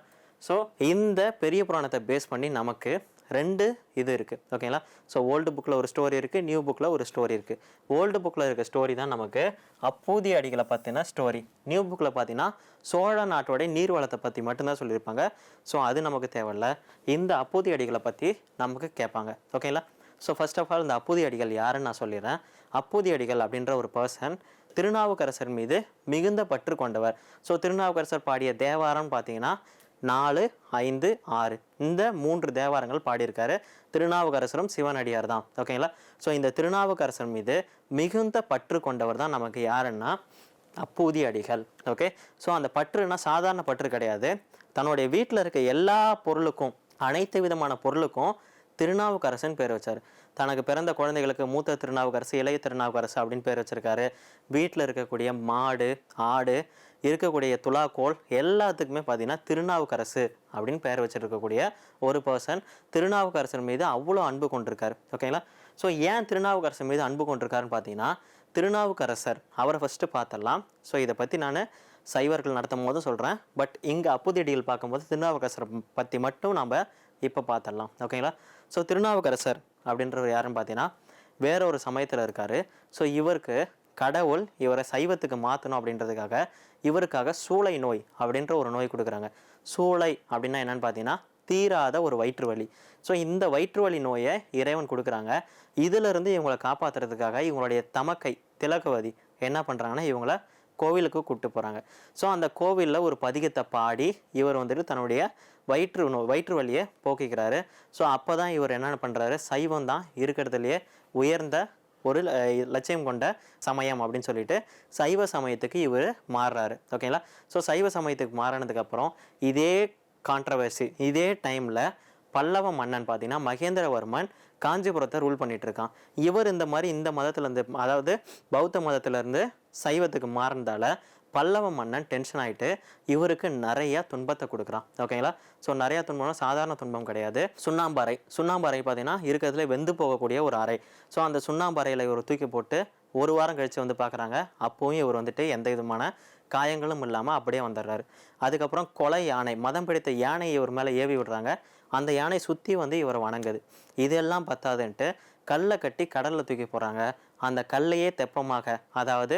ஸோ இந்த பெரிய புராணத்தை பேஸ் பண்ணி நமக்கு ரெண்டு இது இருக்குது ஓகேங்களா ஸோ ஓல்டு புக்கில் ஒரு ஸ்டோரி இருக்குது நியூ புக்கில் ஒரு ஸ்டோரி இருக்குது ஓல்டு புக்கில் இருக்க ஸ்டோரி தான் நமக்கு அப்பூதிய அடிகளை பற்றின ஸ்டோரி நியூ புக்கில் பார்த்தீங்கன்னா சோழ நாட்டோடைய நீர்வளத்தை பற்றி மட்டும்தான் சொல்லியிருப்பாங்க. ஸோ அது நமக்கு தேவையில்ல. இந்த அப்பூதி அடிகளை பற்றி நமக்கு கேட்பாங்க. ஓகேங்களா ஸோ ஃபர்ஸ்ட் ஆஃப் ஆல் இந்த அப்பூதி அடிகள் யாருன்னு நான் சொல்லிடுறேன். அப்பூதி அடிகள் அப்படின்ற ஒரு பர்சன் திருநாவுக்கரசர் மீது மிகுந்த பற்று கொண்டவர். ஸோ திருநாவுக்கரசர் பாடிய தேவாரம்னு பார்த்தீங்கன்னா நாலு ஐந்து ஆறு. இந்த மூன்று தேவாரங்கள் பாடியிருக்காரு திருநாவுக்கரசரும் சிவனடியார் தான் ஓகேங்களா? ஸோ இந்த திருநாவுக்கரசர் மீது மிகுந்த பற்று கொண்டவர் தான் நமக்கு யாருன்னா அப்பூதி அடிகள் ஓகே? ஸோ அந்த பற்றுனா சாதாரண பற்று கிடையாது. தன்னுடைய வீட்டில் இருக்க எல்லா பொருளுக்கும் அனைத்து விதமான பொருளுக்கும் திருநாவுக்கரசன் பேர் வச்சார். தனக்கு பிறந்த குழந்தைகளுக்கு மூத்த திருநாவுக்கரசு இளைய திருநாவுக்கரசு அப்படின்னு பேர் வச்சிருக்காரு. வீட்டில் இருக்கக்கூடிய மாடு ஆடு இருக்கக்கூடிய துலாக்கோள் எல்லாத்துக்குமே பார்த்தீங்கன்னா திருநாவுக்கரசு அப்படின்னு பெயர் வச்சுருக்கக்கூடிய ஒரு பர்சன் திருநாவுக்கரசர் மீது அவ்வளோ அன்பு கொண்டிருக்காரு. ஓகேங்களா ஸோ ஏன் திருநாவுக்கரசர் மீது அன்பு கொண்டிருக்காருன்னு பார்த்தீங்கன்னா திருநாவுக்கரசர் அவரை ஃபஸ்ட்டு பார்த்தரலாம் ஸோ இதை பற்றி நான் சைவர்கள் நடத்தும் போதும் சொல்கிறேன் பட் இங்கே அப்புதியடிகள் பார்க்கும்போது திருநாவுக்கரசரை பற்றி மட்டும் நம்ம இப்போ பார்த்துடலாம். ஓகேங்களா ஸோ திருநாவுக்கரசர் அப்படின்றவர் யாருன்னு பார்த்தீங்கன்னா வேற ஒரு சமயத்தில் இருக்கார். ஸோ இவருக்கு கடவுள் இவரை சைவத்துக்கு மாற்றணும் அப்படின்றதுக்காக இவருக்காக சூளை நோய் அப்படின்ற ஒரு நோய் கொடுக்குறாங்க. சூளை அப்படின்னா என்னன்னு பார்த்தீங்கன்னா தீராத ஒரு வயிற்று வலி ஸோ இந்த வயிற்று வலி நோயை இறைவன் கொடுக்குறாங்க. இதிலிருந்து இவங்களை காப்பாற்றுறதுக்காக இவங்களுடைய தமக்கை திலகவதி என்ன பண்ணுறாங்கன்னா இவங்கள கோவிலுக்கு கூப்பிட்டு போகிறாங்க ஸோ அந்த கோவிலில் ஒரு பதிகத்தை பாடி இவர் வந்துட்டு தன்னுடைய வயிற்று நோ வயிற்று வலியை போக்கிக்கிறாரு. ஸோ அப்போ தான் இவர் என்னென்ன பண்ணுறாரு சைவம் தான் இருக்கிறதுலையே உயர்ந்த ஒரு லட்சியம் கொண்ட சமயம் அப்படின்னு சொல்லிட்டு சைவ சமயத்துக்கு இவர் மாறுறாரு. ஓகேங்களா ஸோ சைவ சமயத்துக்கு மாறினதுக்கப்புறம் இதே கான்ட்ரவர்சி இதே டைமில் பல்லவ மன்னன் பார்த்தீங்கன்னா மகேந்திரவர்மன் காஞ்சிபுரத்தை ரூல் பண்ணிட்டு இருக்கான். இவர் இந்த மாதிரி இந்த மதத்துலேருந்து அதாவது பௌத்த மதத்துலேருந்து சைவத்துக்கு மாறினதால பல்லவ மன்னன் டென்ஷன் ஆகிட்டு இவருக்கு நிறைய துன்பத்தை கொடுக்குறான். ஓகேங்களா ஸோ நிறையா துன்பம்னா சாதாரண துன்பம் கிடையாது. சுண்ணாம்பறை. சுண்ணாம்பறை பார்த்தீங்கன்னா இருக்கிறதுல வெந்து போகக்கூடிய ஒரு அறை. ஸோ அந்த சுண்ணாம்பறையில் இவர் தூக்கி போட்டு ஒரு வாரம் கழித்து வந்து பார்க்குறாங்க. அப்போவும் இவர் வந்துட்டு எந்த விதமான காயங்களும் இல்லாமல் அப்படியே வந்துடுறாரு. அதுக்கப்புறம் கொலை யானை. மதம் பிடித்த யானை இவர் மேலே ஏவி விடுறாங்க. அந்த யானை சுற்றி வந்து இவரை வணங்குது. இதெல்லாம் பத்தாதுன்ட்டு கல்லை கட்டி கடலில் தூக்கி போகிறாங்க அந்த கல்லையே தெப்பமாக அதாவது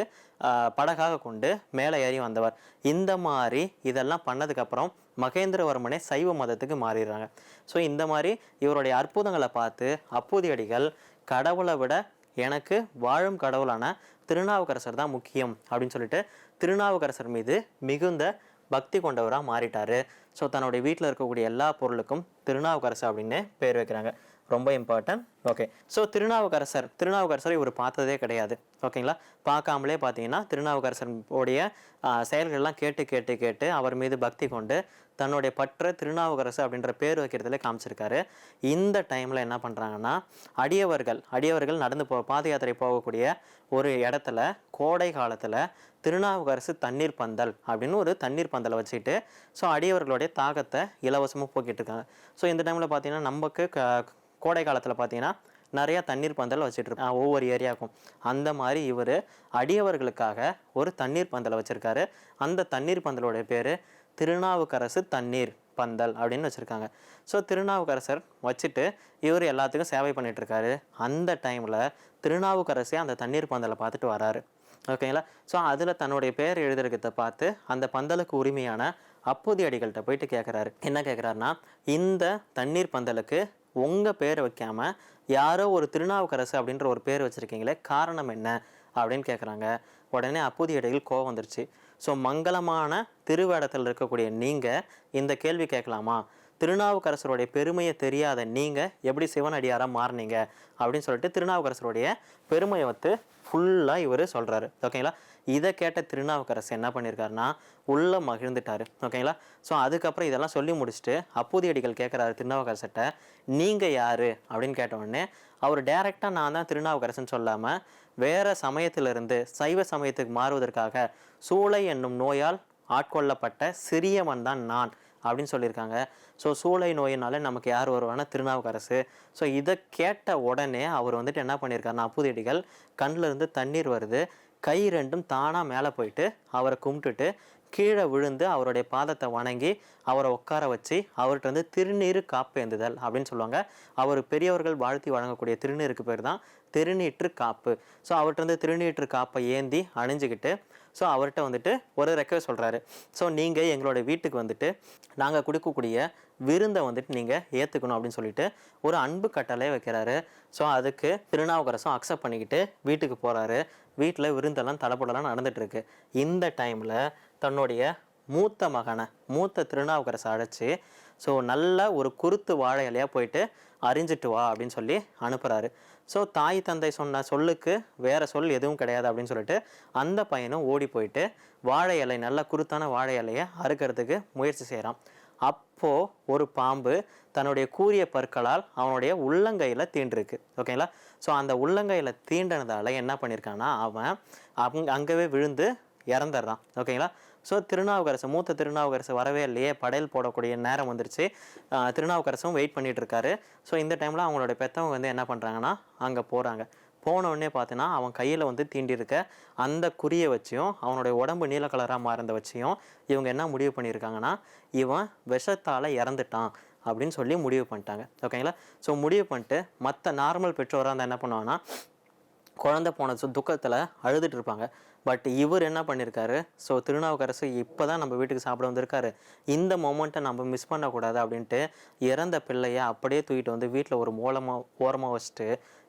படகாக கொண்டு மேலே ஏறி வந்தவர். இந்த மாதிரி இதெல்லாம் பண்ணதுக்கப்புறம் மகேந்திரவர்மனே சைவ மதத்துக்கு மாறிடுறாங்க. ஸோ இந்த மாதிரி இவருடைய அற்புதங்களை பார்த்து அப்போதியடிகள் கடவுளை விட எனக்கு வாழும் கடவுளான திருநாவுக்கரசர் தான் முக்கியம் அப்படின்னு சொல்லிட்டு திருநாவுக்கரசர் மீது மிகுந்த பக்தி கொண்டவராக மாறிட்டார். ஸோ தன்னுடைய வீட்டில் இருக்கக்கூடிய எல்லா பொருளுக்கும் திருநாவுக்கரசர் அப்படின்னு பேர் வைக்கிறாங்க. ரொம்ப important okay so Thirunavukkarasar Thirunavukkarasar இவர் பார்த்ததே கிடையாது. ஓகேங்களா பார்க்காமலே பார்த்தீங்கன்னா திருநாவுக்கரசர் உடைய செயல்கள்லாம் கேட்டு கேட்டு கேட்டு அவர் மீது பக்தி கொண்டு தன்னுடைய பற்ற திருநாவுக்கரசு அப்படின்ற பேர் வைக்கிறதுல காமிச்சிருக்காரு. இந்த டைமில் என்ன பண்ணுறாங்கன்னா அடியவர்கள் அடியவர்கள் நடந்து போ பாத யாத்திரை போகக்கூடிய ஒரு இடத்துல கோடை காலத்தில் திருநாவுக்கரசு தண்ணீர் பந்தல் அப்படின்னு ஒரு தண்ணீர் பந்தலை வச்சுட்டு ஸோ அடியவர்களுடைய தாகத்தை இலவசமாக போக்கிட்டு இருக்காங்க. ஸோ இந்த டைமில் பார்த்தீங்கன்னா நமக்கு க கோடை காலத்தில் பார்த்தீங்கன்னா நிறையா தண்ணீர் பந்தல் வச்சுட்டு ஒவ்வொரு ஏரியாவுக்கும். அந்த மாதிரி இவர் அடியவர்களுக்காக ஒரு தண்ணீர் பந்தலை வச்சுருக்காரு. அந்த தண்ணீர் பந்தலோடைய பேர் திருநாவுக்கரசு தண்ணீர் பந்தல் அப்படின்னு வச்சுருக்காங்க. ஸோ திருநாவுக்கரசர் வச்சுட்டு இவர் எல்லாத்துக்கும் சேவை பண்ணிகிட்ருக்காரு அந்த டைமில் திருநாவுக்கரசே அந்த தண்ணீர் பந்தலை பார்த்துட்டு வராரு. ஓகேங்களா ஸோ அதில் தன்னுடைய பேர் எழுதிருக்கிறத பார்த்து அந்த பந்தலுக்கு உரிமையான அப்போதி அடிகள்கிட்ட போயிட்டு கேட்குறாரு என்ன கேட்குறாருன்னா இந்த தண்ணீர் பந்தலுக்கு உங்கள் பேரை வைக்காமல் யாரோ ஒரு திருநாவுக்கரசு அப்படின்ற ஒரு பேர் வச்சுருக்கீங்களே காரணம் என்ன? அப்படின்னு கேட்குறாங்க உடனே அப்போதிய இடையில் கோவம் வந்துருச்சு. ஸோ மங்களமான திருவேடத்தில் இருக்கக்கூடிய நீங்கள் இந்த கேள்வி கேட்கலாமா? திருநாவுக்கரசருடைய பெருமையை தெரியாத நீங்கள் எப்படி சிவனடியாராக மாறுனீங்க? அப்படின்னு சொல்லிட்டு திருநாவுக்கரசருடைய பெருமையை வந்து ஃபுல்லாக இவர் சொல்கிறாரு ஓகேங்களா இதை கேட்ட திருநாவுக்கரசு என்ன பண்ணியிருக்காருன்னா உள்ளே மகிழ்ந்துட்டாரு. ஓகேங்களா ஸோ அதுக்கப்புறம் இதெல்லாம் சொல்லி முடிச்சுட்டு அப்பூதியடிகள் கேட்குறாரு திருநாவுக்கரசர்கிட்ட நீங்கள் யார்? அப்படின்னு கேட்ட உடனே அவர் டைரெக்டாக நான் தான் திருநாவுக்கரசன் சொல்லாமல் வேறு சமயத்திலிருந்து சைவ சமயத்துக்கு மாறுவதற்காக சூளை என்னும் நோயால் ஆட்கொள்ளப்பட்ட சிறியவன் தான் நான் அப்படின்னு சொல்லியிருக்காங்க. ஸோ சூளை நோயினால நமக்கு யார் வருவானா திருநாவுக்கரசு. ஸோ இதை கேட்ட உடனே அவர் வந்துட்டு என்ன பண்ணியிருக்காருன்னா அப்புதியடிகள் கண்ணுல இருந்து தண்ணீர் வருது. கை ரெண்டும் தானாக மேலே போயிட்டு அவரை கும்பிட்டுட்டு கீழே விழுந்து அவருடைய பாதத்தை வணங்கி அவரை உட்கார வச்சு அவர்கிட்ட வந்து திருநீர் காப்பேந்துதல் அப்படின்னு சொல்லுவாங்க. அவர் பெரியவர்கள் வாழ்த்தி வழங்கக்கூடிய திருநீருக்கு பேர் தான் திருநீற்று காப்பு. ஸோ அவர்கிட்ட வந்து திருநீற்று காப்பை ஏந்தி அணிஞ்சுக்கிட்டு ஸோ அவர்கிட்ட வந்துட்டு ஒரு ரெக்வஸ்ட் சொல்கிறாரு ஸோ நீங்கள் எங்களோட வீட்டுக்கு வந்துட்டு நாங்கள் கொடுக்கக்கூடிய விருந்தை வந்துட்டு நீங்கள் ஏற்றுக்கணும் அப்படின்னு சொல்லிட்டு ஒரு அன்பு கட்டளை வைக்கிறாரு. ஸோ அதுக்கு திருநாவுக்கரசும் அக்செப்ட் பண்ணிக்கிட்டு வீட்டுக்கு போகிறாரு வீட்டில் விருந்தெல்லாம் தடப்படலாம் நடந்துகிட்ருக்கு. இந்த டைமில் தன்னுடைய மூத்த மகனை மூத்த திருநாவுக்கரசை அழைச்சி ஸோ நல்ல ஒரு குருத்து வாழை இலையாக போயிட்டு அறிஞ்சிட்டு வா அப்படின்னு சொல்லி அனுப்புகிறாரு ஸோ தாய் தந்தை சொன்ன சொல்லுக்கு வேறு சொல் எதுவும் கிடையாது அப்படின்னு சொல்லிட்டு அந்த பையனும் ஓடி போயிட்டு வாழை இலை நல்ல குருத்தான வாழை இலையை அறுக்கிறதுக்கு முயற்சி செய்கிறான் அப்போது ஒரு பாம்பு தன்னுடைய கூரிய பற்களால் அவனுடைய உள்ளங்கையில் தீண்டிருக்கு. ஓகேங்களா? ஸோ அந்த உள்ளங்கையில் தீண்டினதால என்ன பண்ணியிருக்கான்னா அவன் அங் அங்கவே விழுந்து இறந்துடுறான். ஓகேங்களா ஸோ திருநாவுக்கரசு மூத்த திருநாவுக்கரசு வரவே இல்லையே. படையல் போடக்கூடிய நேரம் வந்துருச்சு. திருநாவுக்கரசும் வெயிட் பண்ணிட்டு இருக்காரு ஸோ இந்த டைமில் அவங்களோட பெத்தவங்க வந்து என்ன பண்ணுறாங்கன்னா அங்கே போகிறாங்க போனவுடனே பார்த்தீங்கன்னா அவன் கையில் வந்து தீண்டியிருக்க. அந்த குறியை வச்சியும் அவனுடைய உடம்பு நீல கலராக மாறந்த வச்சியும் இவங்க என்ன முடிவு பண்ணியிருக்காங்கன்னா இவன் விஷத்தால் இறந்துட்டான். அப்படின்னு சொல்லி முடிவு பண்ணிட்டாங்க. ஓகேங்களா ஸோ முடிவு பண்ணிட்டு மற்ற நார்மல் பெற்றோராக இருந்தால் என்ன பண்ணுவாங்கன்னா குழந்தை போன துக்கத்தில் அழுதுட்டு இருப்பாங்க. பட் இவர் என்ன பண்ணியிருக்காரு ஸோ திருநாவுக்கரசு இப்போ தான் நம்ம வீட்டுக்கு சாப்பிட வந்திருக்காரு. இந்த மொமெண்ட்டை நம்ம மிஸ் பண்ணக்கூடாது அப்படின்ட்டு இறந்த பிள்ளையை அப்படியே தூக்கிட்டு வந்து வீட்டில் ஒரு மூலமாக ஓரமாக வச்சுட்டு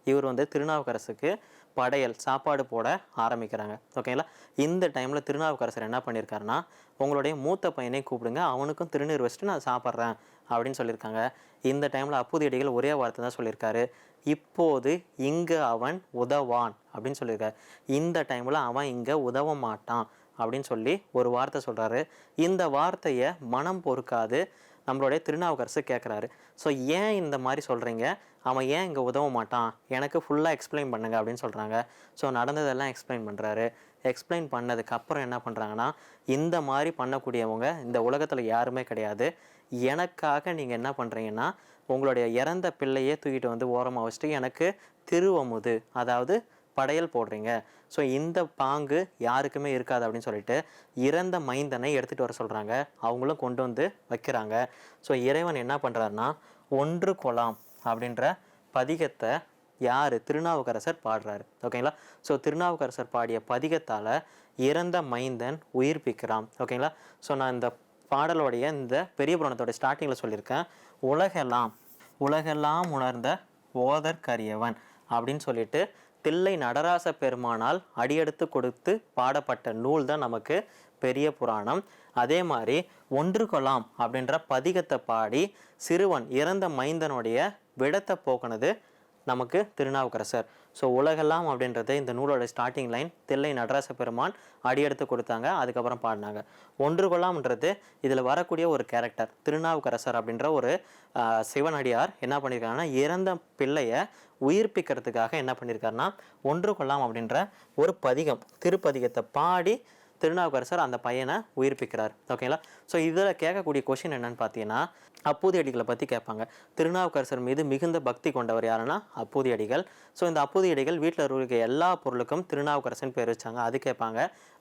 இவர் வந்து திருநாவுக்கரசுக்கு படையல் சாப்பாடு போட ஆரம்பிக்கிறாங்க. ஓகேங்களா இந்த டைமில் திருநாவுக்கரசர் என்ன பண்ணியிருக்காருன்னா உங்களுடைய மூத்த பையனை கூப்பிடுங்க அவனுக்கும் திருநீர் வச்சுட்டு நான் சாப்பிட்றேன் அப்படின்னு சொல்லியிருக்காங்க. இந்த டைமில் அப்புதியடிகள் ஒரே வார்த்தை தான் சொல்லியிருக்காரு. இப்போது இங்கு அவன் உதவான் அப்படின்னு சொல்லியிருக்காரு. இந்த டைமில் அவன் இங்கே உதவ மாட்டான் அப்படின்னு சொல்லி ஒரு வார்த்தை சொல்கிறாரு இந்த வார்த்தையை மனம் பொறுக்காது நம்மளுடைய திருநாவுக்கரசு கேட்குறாரு ஸோ ஏன் இந்த மாதிரி சொல்கிறீங்க அவன் ஏன் இங்கே உதவ மாட்டான்? எனக்கு ஃபுல்லாக எக்ஸ்பிளைன் பண்ணுங்க அப்படின்னு சொல்கிறாங்க ஸோ நடந்ததெல்லாம் எக்ஸ்பிளைன் பண்ணுறாரு எக்ஸ்பிளைன் பண்ணதுக்கப்புறம் என்ன பண்ணுறாங்கன்னா இந்த மாதிரி பண்ணக்கூடியவங்க இந்த உலகத்தில் யாருமே கிடையாது. எனக்காக நீங்கள் என்ன பண்ணுறீங்கன்னா உங்களுடைய இறந்த பிள்ளையே தூக்கிட்டு வந்து ஓரமாக வச்சுட்டு எனக்கு திருவமுது அதாவது படையல் போடுறீங்க. ஸோ இந்த பாங்கு யாருக்குமே இருக்காது அப்படின்னு சொல்லிட்டு இறந்த மைந்தனை எடுத்துகிட்டு வர சொல்கிறாங்க அவங்களும் கொண்டு வந்து வைக்கிறாங்க. ஸோ இறைவன் என்ன பண்ணுறாருன்னா ஒன்று கொலாம். அப்படின்ற பதிகத்தை யார்? திருநாவுக்கரசர் பாடுறாரு. ஓகேங்களா ஸோ திருநாவுக்கரசர் பாடிய பதிகத்தால் இறந்த மைந்தன் உயிர்ப்பிக்கிறான். ஓகேங்களா ஸோ நான் இந்த பாடலோடைய இந்த பெரிய புராணத்தோடைய ஸ்டார்டிங்கில் சொல்லியிருக்கேன். உலகெல்லாம் உலகெல்லாம் உணர்ந்த ஓதற்கரியவன் அப்படின்னு சொல்லிட்டு தில்லை நடராச பெருமானால் அடியெடுத்து கொடுத்து பாடப்பட்ட நூல் தான் நமக்கு பெரிய புராணம். அதே மாதிரி ஒன்று கொலாம் அப்படின்ற பதிகத்தை பாடி சிறுவன் இறந்த மைந்தனுடைய விடத்தை போக்குனது நமக்கு திருநாவுக்கரசர். ஸோ உலகெல்லாம் அப்படின்றது இந்த நூலோட ஸ்டார்டிங் லைன் தில்லை நடராச பெருமான் அடியெடுத்து கொடுத்தாங்க. அதுக்கப்புறம் பாடினாங்க. ஒன்று கொள்ளாம்ன்றது இதில் வரக்கூடிய ஒரு கேரக்டர் திருநாவுக்கரசர் அப்படின்ற ஒரு சிவனடியார் என்ன பண்ணியிருக்காங்கன்னா இறந்த பிள்ளையை உயிர்ப்பிக்கிறதுக்காக என்ன பண்ணியிருக்காருன்னா ஒன்று கொள்ளாம் அப்படின்ற ஒரு பதிகம் திருப்பதிகத்தை பாடி திருநாவுக்கரசர் அந்த பையனை உயிர்ப்பிக்கிறார். ஓகேங்களா ஸோ இதில் கேட்கக்கூடிய கொஷின் என்னன்னு பார்த்தீங்கன்னா அப்பூதி அடிகளை பற்றி கேட்பாங்க. திருநாவுக்கரசர் மீது மிகுந்த பக்தி கொண்டவர் யாருன்னா அப்போதியடிகள். ஸோ இந்த அப்பூதி அடிகள் வீட்டில் இருக்க எல்லா பொருளுக்கும் திருநாவுக்கரசன் பேர் வச்சாங்க. அது கேட்பாங்க.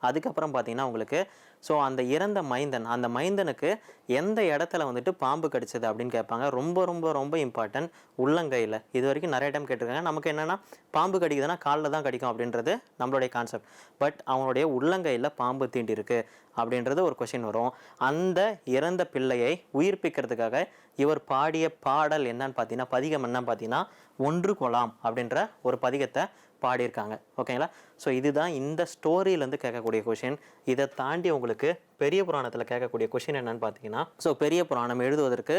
அதுக்கப்புறம் பார்த்தீங்கன்னா உங்களுக்கு ஸோ அந்த இறந்த மைந்தன் அந்த மைந்தனுக்கு எந்த இடத்துல வந்துட்டு பாம்பு கடிச்சது அப்படின்னு கேட்பாங்க. ரொம்ப ரொம்ப ரொம்ப இம்பார்ட்டன்ட் உள்ளங்கையில். இது வரைக்கும் நிறைய டைம் கேட்டிருக்காங்க. நமக்கு என்னென்னா பாம்பு கடிக்குதுன்னா காலில் தான் கடிக்கும் அப்படின்றது நம்மளுடைய கான்செப்ட் பட் அவனுடைய உள்ளங்கையில் பாம்பு தீண்டிருக்கு அப்படின்றது ஒரு கொஷின் வரும். அந்த இறந்த பிள்ளையை உயிர்ப்பிக்கிறதுக்காக இவர் பாடிய பாடல் என்னன்னு பார்த்தீங்கன்னா பதிகம் என்னன்னு பார்த்தீங்கன்னா ஒன்று கொலாம் அப்படின்ற ஒரு பதிகத்தை பாடியிருக்காங்க. ஓகேங்களா? ஸோ இதுதான் இந்த ஸ்டோரியிலேருந்து கேட்கக்கூடிய கொஷின் இதை தாண்டி உங்களுக்கு பெரிய புராணத்தில் கேட்கக்கூடிய கொஷின் என்னன்னு பார்த்தீங்கன்னா ஸோ பெரிய புராணம் எழுதுவதற்கு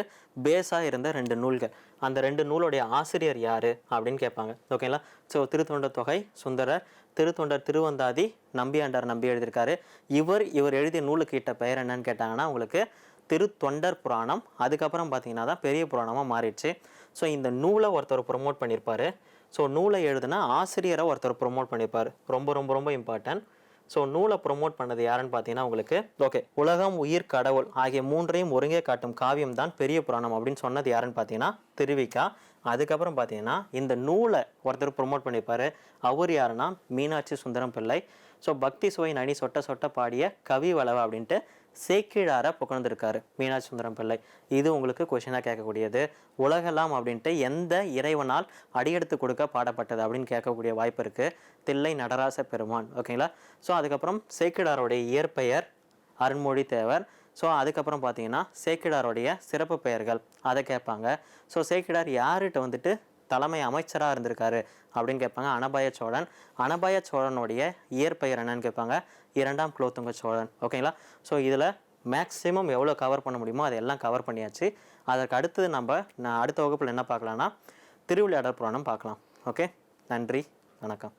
பேஸாக இருந்த ரெண்டு நூல்கள். அந்த ரெண்டு நூலுடைய ஆசிரியர் யார் அப்படின்னு கேட்பாங்க. ஓகேங்களா? ஸோ திருத்தொண்டர் தொகை சுந்தரர். திருத்தொண்டர் திருவந்தாதி நம்பியாண்டார் நம்பி எழுதியிருக்காரு. இவர் இவர் எழுதிய நூலுக்கு இட்ட பெயர் என்னன்னு கேட்டாங்கன்னா உங்களுக்கு திருத்தொண்டர் புராணம் அதுக்கப்புறம் பார்த்தீங்கன்னா தான் பெரிய புராணமாக மாறிடுச்சு. ஸோ இந்த நூலை ஒருத்தர் ப்ரொமோட் பண்ணியிருப்பார். ஸோ நூலை எழுதுனா ஆசிரியரை ஒருத்தர் ப்ரொமோட் பண்ணியிருப்பார் ரொம்ப ரொம்ப ரொம்ப இம்பார்ட்டன்ட் ஸோ நூலை ப்ரொமோட் பண்ணது யாருன்னு பார்த்தீங்கன்னா உங்களுக்கு ஓகே உலகம் உயிர் கடவுள் ஆகிய மூன்றையும் ஒருங்கே காட்டும் காவியம் தான் பெரிய புராணம் அப்படின்னு சொன்னது யாருன்னு பார்த்தீங்கன்னா திருவிக்கா. அதுக்கப்புறம் பார்த்தீங்கன்னா இந்த நூலை ஒருத்தர் ப்ரொமோட் பண்ணியிருப்பாரு அவர் யாருன்னா? மீனாட்சி சுந்தரம் பிள்ளை. ஸோ பக்தி சுவை நனி சொட்ட சொட்ட பாடிய கவி வளவ அப்படின்ட்டு சேக்கிழார புகழ்ந்திருக்காரு மீனாட்சி சுந்தரம் பிள்ளை. இது உங்களுக்கு கொஷினாக கேட்கக்கூடியது. உலகெல்லாம் அப்படின்ட்டு எந்த இறைவனால் அடியெடுத்து கொடுக்க பாடப்பட்டது அப்படின்னு கேட்கக்கூடிய வாய்ப்பு இருக்குது தில்லை நடராச பெருமான் ஓகேங்களா ஸோ அதுக்கப்புறம் சேக்கிழாருடைய இயற்பெயர் அருண்மொழி தேவர். ஸோ அதுக்கப்புறம் பார்த்தீங்கன்னா சேக்கிழாருடைய சிறப்பு பெயர்கள் அதை கேட்பாங்க. ஸோ சேக்கிழார் யார்கிட்ட வந்துட்டு தலைமை அமைச்சராக இருந்திருக்காரு? அப்படின்னு கேட்பாங்க. அனபாய சோழன். அனபாய சோழனுடைய இயற்பெயர் என்னன்னு கேட்பாங்க. இரண்டாம் குலோத்துங்க சோழன். ஓகேங்களா? ஸோ இதில் மேக்ஸிமம் எவ்வளோ கவர் பண்ண முடியுமோ அதெல்லாம் கவர் பண்ணியாச்சு. அதற்கு அடுத்தது நம்ம நான் அடுத்த வகுப்பில் என்ன பார்க்கலாம்னா திருவிளையாடல் புராணம் பார்க்கலாம். ஓகே நன்றி. வணக்கம்.